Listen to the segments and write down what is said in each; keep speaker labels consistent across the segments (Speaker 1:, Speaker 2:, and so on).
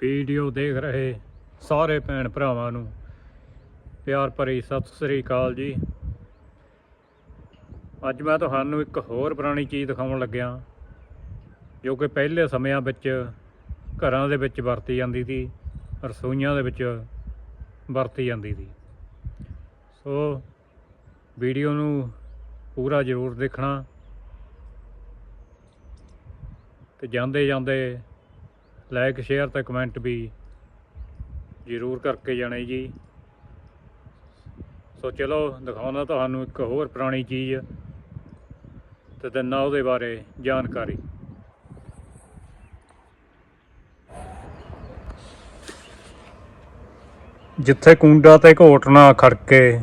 Speaker 1: Video ਦੇਖ ਰਹੇ ਸਾਰੇ ਭੈਣ ਭਰਾਵਾਂ ਨੂੰ। ਪਿਆਰ ਭਰੀ ਸਤਿ ਸ੍ਰੀ ਅਕਾਲ ਜੀ। ਅੱਜ ਮੈਂ ਤੁਹਾਨੂੰ ਇੱਕ ਹੋਰ ਪੁਰਾਣੀ ਚੀਜ਼ ਦਿਖਾਉਣ ਲੱਗਿਆ, ਜੋ ਕਿ ਪਹਿਲੇ ਸਮਿਆਂ ਵਿੱਚ ਘਰਾਂ ਦੇ ਵਿੱਚ ਵਰਤੀ ਜਾਂਦੀ ਸੀ, ਰਸੋਈਆਂ ਦੇ ਵਿੱਚ ਵਰਤੀ ਜਾਂਦੀ ਸੀ। ਸੋ ਵੀਡੀਓ ਨੂੰ ਪੂਰਾ ਜ਼ਰੂਰ ਦੇਖਣਾ ਤੇ ਜਾਂਦੇ ਜਾਂਦੇ ਲਾਈਕ ਸ਼ੇਅਰ ਤੇ ਕਮੈਂਟ ਵੀ ਜ਼ਰੂਰ ਕਰਕੇ ਜਾਣੇ ਜੀ। ਸੋ ਚਲੋ, ਦਿਖਾਉਂਦਾ ਤੁਹਾਨੂੰ ਇੱਕ ਹੋਰ ਪੁਰਾਣੀ ਚੀਜ਼ ਤੇ ਦਿੰਨਾ ਉਹਦੇ ਬਾਰੇ ਜਾਣਕਾਰੀ। ਜਿੱਥੇ ਕੁੰਡਾ ਤੇ ਘੋਟਣਾ ਖੜਕੇ,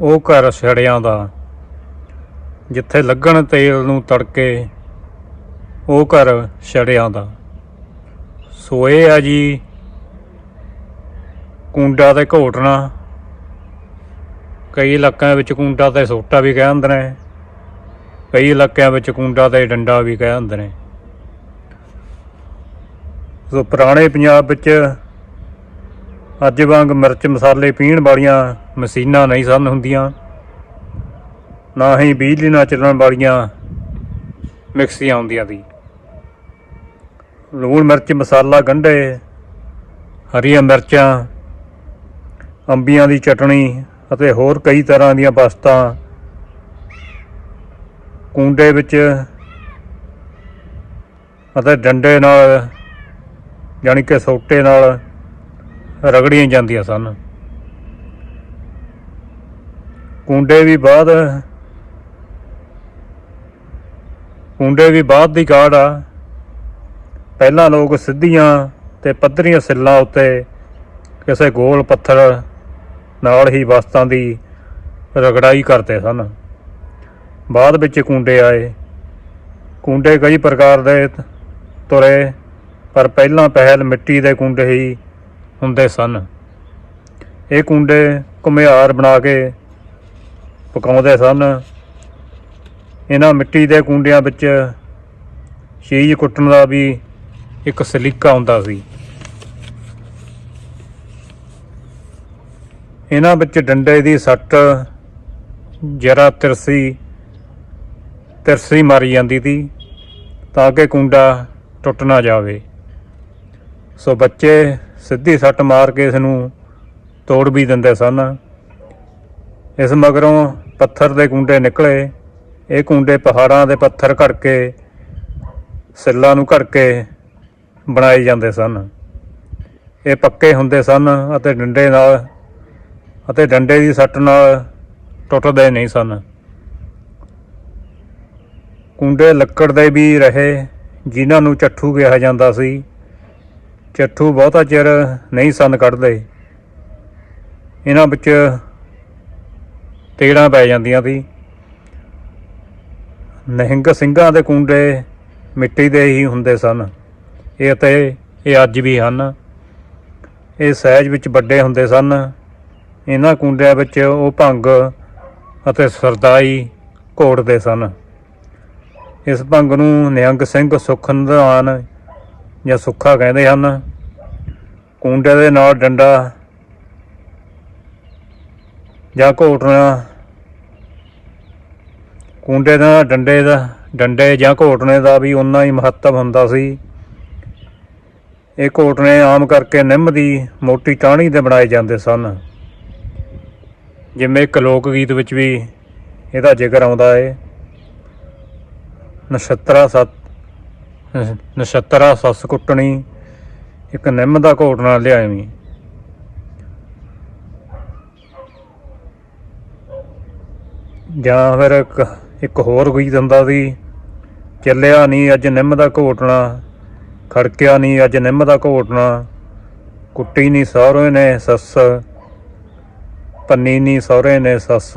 Speaker 1: ਉਹ ਘਰ ਛੜਿਆਂ ਦਾ। ਜਿੱਥੇ ਲੱਗਣ ਤੇਲ ਨੂੰ ਤੜਕੇ, ਉਹ ਘਰ ਛੜਿਆਂ ਦਾ। ਸੋ ਇਹ ਆ ਜੀ। ਕੁੰਡਾ ਤੇ ਘੋਟਣਾ। ਕਈ ਇਲਾਕਿਆਂ ਵਿੱਚ ਕੁੰਡਾ ਤੇ ਸੋਟਾ ਵੀ ਕਹਿ ਦਿੰਦੇ ਨੇ। ਕਈ ਇਲਾਕਿਆਂ ਵਿੱਚ ਕੁੰਡਾ ਤੇ ਡੰਡਾ ਵੀ ਕਹਿ ਦਿੰਦੇ ਨੇ। ਸੋ ਪੁਰਾਣੇ ਪੰਜਾਬ ਵਿੱਚ ਅੱਜ ਵਾਂਗ ਮਿਰਚ ਮਸਾਲੇ ਪੀਣ ਵਾਲੀਆਂ ਮਸ਼ੀਨਾਂ ਨਹੀਂ ਸਨ ਹੁੰਦੀਆਂ। ਨਾ ਹੀ ਬਿਜਲੀ ਨਾਲ ਚੱਲਣ ਵਾਲੀਆਂ ਮਿਕਸੀਆਂ ਹੁੰਦੀਆਂ ਸੀ। ਲੂਣ ਮਿਰਚ, ਮਸਾਲਾ, ਗੰਢੇ, ਹਰੀਆਂ ਮਿਰਚਾਂ, ਅੰਬੀਆਂ ਦੀ ਚਟਣੀ ਅਤੇ ਹੋਰ ਕਈ ਤਰ੍ਹਾਂ ਦੀਆਂ ਵਸਤਾਂ ਕੁੰਡੇ ਵਿੱਚ ਅਤੇ ਡੰਡੇ ਨਾਲ ਯਾਨੀ ਕਿ ਸੋਟੇ ਨਾਲ ਰਗੜੀਆਂ ਜਾਂਦੀਆਂ ਸਨ। ਕੁੰਡੇ ਵੀ ਬਾਅਦ, ਕੁੰਡੇ ਵੀ ਬਾਅਦ ਦੀ ਕਾਢ ਆ। ਪਹਿਲਾਂ ਲੋਕ ਸਿੱਧੀਆਂ ਤੇ ਪੱਧਰੀਆਂ ਸਿੱਲਾਂ ਉੱਤੇ ਕਿਸੇ ਗੋਲ ਪੱਥਰ ਨਾਲ ਹੀ ਵਸਤਾਂ ਦੀ ਰਗੜਾਈ ਕਰਦੇ ਸਨ। ਬਾਅਦ ਵਿੱਚ ਕੁੰਡੇ ਆਏ। ਕੁੰਡੇ ਕਈ ਪ੍ਰਕਾਰ ਦੇ ਤੁਰੇ, ਪਰ ਪਹਿਲਾਂ ਪਹਿਲ ਮਿੱਟੀ ਦੇ ਕੁੰਡੇ ਹੀ ਹੁੰਦੇ ਸਨ। ਇਹ ਕੁੰਡੇ ਘੁਮਿਆਰ ਬਣਾ ਕੇ ਪਕਾਉਂਦੇ ਸਨ। ਇਹਨਾਂ ਮਿੱਟੀ ਦੇ ਕੁੰਡਿਆਂ ਵਿੱਚ ਚੀਜ਼ ਕੁੱਟਣ ਦਾ ਵੀ ਇੱਕ ਸਲੀਕਾ ਹੁੰਦਾ ਸੀ। ਇਹਨਾਂ ਵਿੱਚ ਡੰਡੇ ਦੀ ਸੱਟ, ਜਰਾ ਤਿਰਸੀ ਤਿਰਸੀ ਮਾਰੀ ਜਾਂਦੀ ਸੀ ਤਾਂ ਕਿ ਕੁੰਡਾ ਟੁੱਟ ਨਾ ਜਾਵੇ। ਸੋ ਬੱਚੇ ਸਿੱਧੀ ਸੱਟ ਮਾਰ ਕੇ ਇਸ ਨੂੰ ਤੋੜ ਵੀ ਦਿੰਦੇ ਸਨ। ਇਸ ਮਗਰੋਂ ਪੱਥਰ ਦੇ ਕੁੰਡੇ ਨਿਕਲੇ। ਇਹ ਕੁੰਡੇ ਪਹਾੜਾਂ ਦੇ ਪੱਥਰ ਘੜ ਕੇ, ਸਿੱਲਾਂ ਨੂੰ ਘੜ ਕੇ ਬਣਾਏ ਜਾਂਦੇ ਸਨ। ਇਹ ਪੱਕੇ ਹੁੰਦੇ ਸਨ ਅਤੇ ਡੰਡੇ ਨਾਲ ਅਤੇ ਡੰਡੇ ਦੀ ਸੱਟ ਨਾਲ ਟੁੱਟਦੇ ਨਹੀਂ ਸਨ। ਕੁੰਡੇ ਲੱਕੜ ਦੇ ਵੀ ਰਹੇ, ਜਿਨ੍ਹਾਂ ਨੂੰ ਚੱਠੂ ਕਿਹਾ ਜਾਂਦਾ ਸੀ। ਚੱਠੂ ਬਹੁਤਾ ਚਿਰ ਨਹੀਂ ਸਨ ਕੱਢਦੇ। ਇਹਨਾਂ ਵਿੱਚ ਤੇੜਾਂ ਪੈ ਜਾਂਦੀਆਂ ਸੀ। ਨਹਿੰਗ ਸਿੰਘਾਂ ਦੇ ਕੁੰਡੇ ਮਿੱਟੀ ਦੇ ਹੀ ਹੁੰਦੇ ਸਨ। ਇਹ ਅਤੇ ਇਹ ਅੱਜ ਵੀ ਹਨ। ਇਹ ਸਹਿਜ ਵਿੱਚ ਵੱਡੇ ਹੁੰਦੇ ਸਨ। ਇਹਨਾਂ ਕੁੰਡਿਆਂ ਵਿੱਚ ਉਹ ਭੰਗ ਅਤੇ ਸਰਦਾਈ ਘੋੜਦੇ ਸਨ। ਇਸ ਭੰਗ ਨੂੰ ਨਿਹੰਗ ਸਿੰਘ ਸੁੱਖ ਨਿਧਾਨ ਜਾਂ ਸੁੱਖਾ ਕਹਿੰਦੇ ਹਨ। ਕੁੰਡੇ ਦੇ ਨਾਲ ਡੰਡਾ ਜਾਂ ਘੋਟਣਾ, ਕੁੰਡੇ ਦਾ ਡੰਡੇ ਦਾ ਡੰਡੇ ਜਾਂ ਘੋਟਣੇ ਦਾ ਵੀ ਉਨਾ ਹੀ ਮਹੱਤਵ ਹੁੰਦਾ ਸੀ। ਇਹ ਘੋਟਣੇ ਆਮ ਕਰਕੇ ਨਿੰਮ ਦੀ ਮੋਟੀ ਟਾਹਣੀ ਦੇ ਬਣਾਏ ਜਾਂਦੇ ਸਨ। ਜਿਵੇਂ ਇੱਕ ਲੋਕ ਗੀਤ ਵਿੱਚ ਵੀ ਇਹਦਾ ਜ਼ਿਕਰ ਆਉਂਦਾ ਏ। ਨਛੱਤਰਾ ਸੱਤ ਨਛੱਤਰਾ ਸੱਸ ਕੁੱਟਣੀ, ਇੱਕ ਨਿੰਮ ਦਾ ਘੋਟਣਾ ਲਿਆਵੀਂ। ਜਾਂ ਫਿਰ ਇੱਕ ਇੱਕ ਹੋਰ ਗੀਤ ਹੁੰਦਾ ਸੀ, ਚੱਲਿਆ ਨਹੀਂ ਅੱਜ ਨਿੰਮ ਦਾ ਘੋਟਣਾ। ਖੜਕਿਆ ਨਹੀਂ ਅੱਜ ਨਿੰਮ ਦਾ ਘੋਟਣਾ। ਕੁੱਟੀ ਨਹੀਂ ਸਹੁਰੇ ਨੇ ਸੱਸ, ਪੰਨੀ ਨਹੀਂ ਸਹੁਰੇ ਨੇ ਸੱਸ।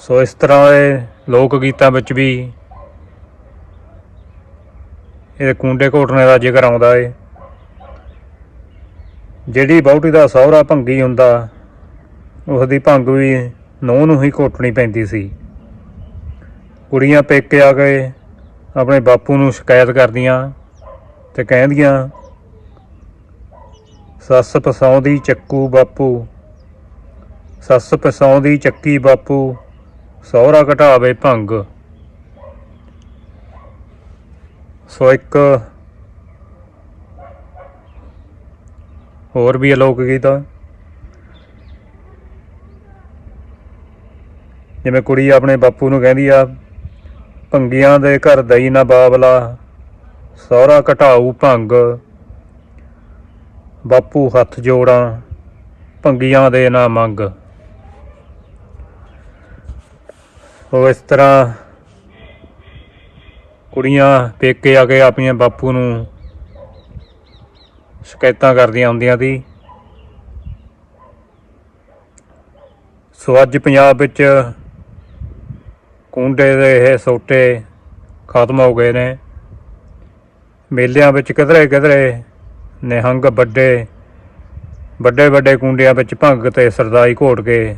Speaker 1: ਸੋ ਇਸ ਤਰ੍ਹਾਂ ਦੇ ਲੋਕ ਗੀਤਾਂ ਵਿੱਚ ਵੀ ਇਹ ਕੁੰਡੇ ਘੋਟਣੇ ਦਾ ਜ਼ਿਕਰ ਆਉਂਦਾ ਏ। ਜਿਹੜੀ ਬਹੁਤੀ ਦਾ ਸਹੁਰਾ ਭੰਗੀ ਹੁੰਦਾ, ਉਸ ਦੀ ਭੰਗ ਵੀ ਨੂੰਹ ਨੂੰ ਹੀ ਘੋਟਣੀ ਪੈਂਦੀ ਸੀ। ਕੁੜੀਆਂ ਪੇਕੇ ਆ ਗਏ, ਆਪਣੇ ਬਾਪੂ ਨੂੰ ਸ਼ਿਕਾਇਤ ਕਰਦੀਆਂ ਤੇ ਕਹਿੰਦੀਆਂ, ਸੱਸ ਪਸਾਉਂਦੀ ਚੱਕੂ ਬਾਪੂ, ਸੱਸ ਪਸਾਉਂਦੀ ਚੱਕੀ ਬਾਪੂ, ਸਹੁਰਾ ਘਟਾਵੇ ਭੰਗ। ਸੋ ਇੱਕ ਹੋਰ ਵੀ ਅਲੋਕ ਗੀਤ ਜਿਵੇਂ ਕੁੜੀ ਆਪਣੇ ਬਾਪੂ ਨੂੰ ਕਹਿੰਦੀ ਆ ਭੰਗੀਆਂ ਦੇ ਘਰ ਦਈ ਨਾ ਬਾਬਲਾ, ਸਹੁਰਾ ਘਟਾਊ ਭੰਗ। ਬਾਪੂ ਹੱਥ ਜੋੜਾਂ ਭੰਗੀਆਂ ਦੇ ਨਾ ਮੰਗ। ਉਹ ਇਸ ਤਰ੍ਹਾਂ ਕੁੜੀਆਂ ਪੇਕੇ ਆ ਕੇ ਆਪਣੀਆਂ ਬਾਪੂ ਨੂੰ ਸ਼ਿਕਾਇਤਾਂ ਕਰਦੀਆਂ ਹੁੰਦੀਆਂ ਸੀ। ਸੋ ਅੱਜ ਪੰਜਾਬ ਵਿੱਚ ਕੁੰਡੇ ਦੇ ਇਹ ਸੋਟੇ ਖਤਮ ਹੋ ਗਏ ਨੇ। ਮੇਲਿਆਂ ਵਿੱਚ ਕਿਧਰੇ ਕਿਧਰੇ ਨਿਹੰਗ ਵੱਡੇ ਵੱਡੇ ਵੱਡੇ ਕੁੰਡਿਆਂ ਵਿੱਚ ਭੰਗ ਤੇ ਸਰਦਾਈ ਘੋਟ ਕੇ।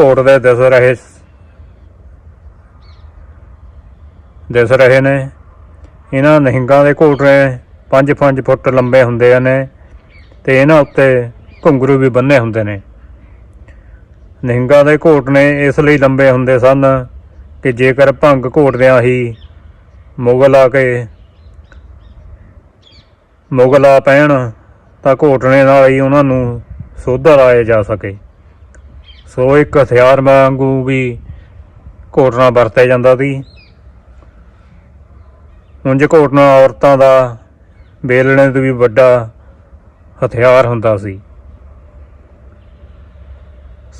Speaker 1: ਘੋਟਦੇ ਦਿਸ ਰਹੇ ਦਿਸ ਰਹੇ ਨੇ। ਇਹਨਾਂ ਨਿਹੰਗਾਂ ਦੇ ਘੋਟਰੇ 5-5 ਫੁੱਟ ਲੰਬੇ ਹੁੰਦੇ ਨੇ ਤੇ ਇਹਨਾਂ ਉੱਤੇ ਘੁੰਗਰੂ ਵੀ ਬੰਨੇ ਹੁੰਦੇ ਨੇ। ਨਿਹੰਗਾਂ ਦੇ ਘੋਟ ਨੇ ਇਸ ਲਈ ਲੰਬੇ ਹੁੰਦੇ ਸਨ ਕਿ ਜੇਕਰ ਭੰਗ ਘੋਟਦਿਆਂ ਹੀ ਮੁਗਲ ਆ ਕੇ ਮੁਗਲ ਆ ਪੈਣ, ਤਾਂ ਘੋਟਣੇ ਨਾਲ ਹੀ ਉਹਨਾਂ ਨੂੰ ਸੋਧਾ ਲਾਇਆ ਜਾ ਸਕੇ। ਸੋ ਇੱਕ ਹਥਿਆਰ ਵਾਂਗੂ ਵੀ ਘੋਟਣਾ ਵਰਤਿਆ ਜਾਂਦਾ ਸੀ। ਉਂਝ ਘੋਟਣਾ ਔਰਤਾਂ ਦਾ ਬੇਲਣੇ ਤੋਂ ਵੀ ਵੱਡਾ ਹਥਿਆਰ ਹੁੰਦਾ ਸੀ।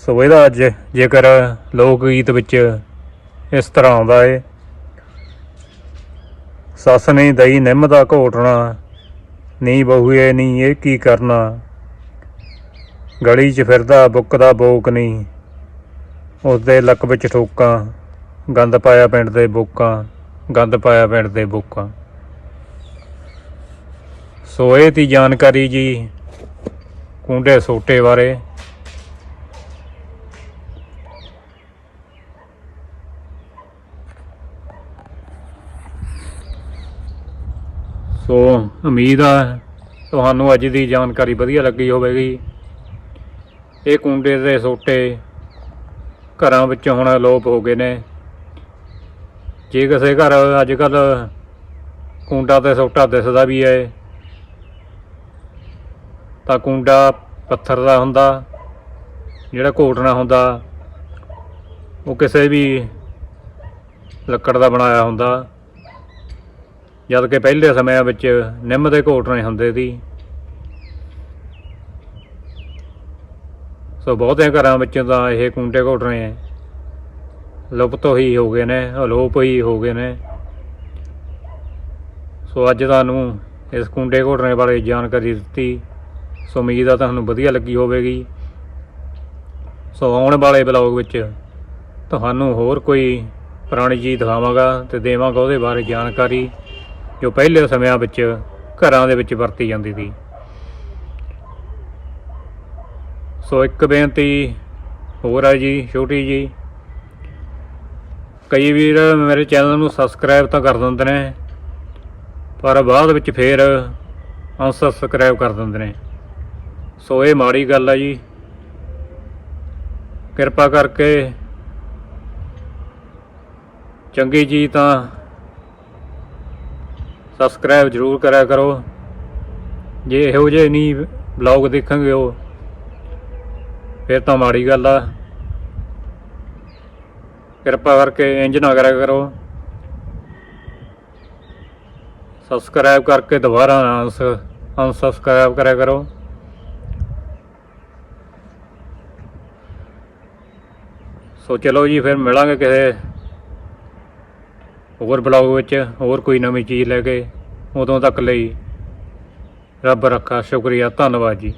Speaker 1: ਸੋ ਇਹਦਾ ਅੱਜ ਜੇਕਰ ਲੋਕ ਗੀਤ ਵਿੱਚ ਇਸ ਤਰ੍ਹਾਂ ਆਉਂਦਾ ਏ, ਸੱਸ ਨੇ ਦਈ ਨਿੰਮ ਦਾ ਘੋਟਣਾ ਨਹੀਂ ਬਹੂਏ ਨਹੀਂ ਇਹ ਕੀ ਕਰਨਾ, ਗਲੀ 'ਚ ਫਿਰਦਾ ਬੁੱਕ ਦਾ ਬੋਕ ਨਹੀਂ ਉਸਦੇ ਲੱਕ ਵਿੱਚ ਠੋਕਾਂ, ਗੰਦ ਪਾਇਆ ਪਿੰਡ ਦੇ ਬੋਕਾਂ, ਗੰਦ ਪਾਇਆ ਪਿੰਡ ਦੇ ਬੋਕਾਂ। ਸੋ ਇਹ ਤੀ ਜਾਣਕਾਰੀ ਜੀ ਕੁੰਡੇ ਸੋਟੇ ਬਾਰੇ। ਸੋ ਉਮੀਦ ਆ ਤੁਹਾਨੂੰ ਅੱਜ ਦੀ ਜਾਣਕਾਰੀ ਵਧੀਆ ਲੱਗੀ ਹੋਵੇਗੀ। ਇਹ ਕੁੰਡੇ ਦੇ ਸੋਟੇ ਘਰਾਂ ਵਿੱਚ ਹੁਣ ਅਲੋਪ ਹੋ ਗਏ ਨੇ। ਜੇ ਕਿਸੇ ਘਰ ਅੱਜ ਕੱਲ ਕੁੰਡਾ ਤੇ ਸੋਟਾ ਦਿਸਦਾ ਵੀ ਹੈ, ਤਾਂ ਕੁੰਡਾ ਪੱਥਰ ਦਾ ਹੁੰਦਾ, ਜਿਹੜਾ ਘੋਟਣਾ ਹੁੰਦਾ, ਉਹ ਕਿਸੇ ਵੀ ਲੱਕੜ ਦਾ ਬਣਾਇਆ ਹੁੰਦਾ। ਜਦ ਕਿ ਪਹਿਲੇ ਸਮਿਆਂ ਵਿੱਚ ਨਿੰਮ ਦੇ ਘੋਟਣੇ ਹੁੰਦੇ ਸੀ। ਸੋ ਬਹੁਤਿਆਂ ਘਰਾਂ ਵਿੱਚ ਤਾਂ ਇਹ ਕੁੰਡੇ ਘੋਟਣੇ ਲੁਪਤ ਹੀ ਹੋ ਗਏ ਨੇ, ਅਲੋਪ ਹੀ ਹੋ ਗਏ ਨੇ। ਸੋ ਅੱਜ ਤੁਹਾਨੂੰ ਇਸ ਕੁੰਡੇ ਘੋਟਣੇ ਬਾਰੇ ਜਾਣਕਾਰੀ ਦਿੱਤੀ। ਸੋ ਉਮੀਦ ਆ ਤੁਹਾਨੂੰ ਵਧੀਆ ਲੱਗੀ ਹੋਵੇਗੀ। ਸੋ ਆਉਣ ਵਾਲੇ ਬਲੌਗ ਵਿੱਚ ਤੁਹਾਨੂੰ ਹੋਰ ਕੋਈ ਪੁਰਾਣੀ ਚੀਜ਼ ਦਿਖਾਵਾਂਗਾ ਤੇ ਦੇਵਾਂਗਾ ਉਹਦੇ ਬਾਰੇ ਜਾਣਕਾਰੀ। ਜੋ ਪਹਿਲੇ ਸਮਿਆਂ ਵਿੱਚ ਘਰਾਂ ਦੇ ਵਿੱਚ ਵਰਤੀ ਜਾਂਦੀ ਸੀ। ਸੋ ਇੱਕ ਬੇਨਤੀ ਹੋਰ ਹੈ ਜੀ, ਛੋਟੀ ਜੀ। ਕਈ ਵੀਰ ਮੇਰੇ ਚੈਨਲ ਨੂੰ ਸਬਸਕ੍ਰਾਈਬ ਤਾਂ ਕਰ ਦਿੰਦੇ ਨੇ, ਪਰ ਬਾਅਦ ਵਿੱਚ ਫੇਰ ਅਨਸਬਸਕ੍ਰਾਈਬ ਕਰ ਦਿੰਦੇ ਨੇ। ਸੋ ਇਹ ਮਾੜੀ ਗੱਲ ਹੈ ਜੀ। ਕਿਰਪਾ ਕਰਕੇ ਚੰਗੀ ਚੀਜ਼ ਤਾਂ ਸਬਸਕ੍ਰਾਈਬ ਜ਼ਰੂਰ ਕਰਿਆ ਕਰੋ। ਜੇ ਇਹੋ ਜਿਹੇ ਨਹੀਂ ਬਲੌਗ ਦੇਖਾਂਗੇ ਉਹ, ਫਿਰ ਤਾਂ ਮਾੜੀ ਗੱਲ ਆ। ਕਿਰਪਾ ਕਰਕੇ ਇੰਜ ਨਾ ਕਰਿਆ ਕਰੋ। ਸਬਸਕ੍ਰਾਈਬ ਕਰਕੇ ਦੁਬਾਰਾ ਅਨਸ ਅਨਸਬਸਕ੍ਰਾਈਬ ਕਰਿਆ ਕਰੋ। ਸੋ ਚਲੋ ਜੀ, ਫਿਰ ਮਿਲਾਂਗੇ ਕਿਸੇ ਹੋਰ ਬਲੌਗ ਵਿੱਚ ਹੋਰ ਕੋਈ ਨਵੀਂ ਚੀਜ਼ ਲੈ ਕੇ ਉਦੋਂ ਤੱਕ ਲਈ ਰੱਬ ਰੱਖਾ, ਸ਼ੁਕਰੀਆ, ਧੰਨਵਾਦ ਜੀ।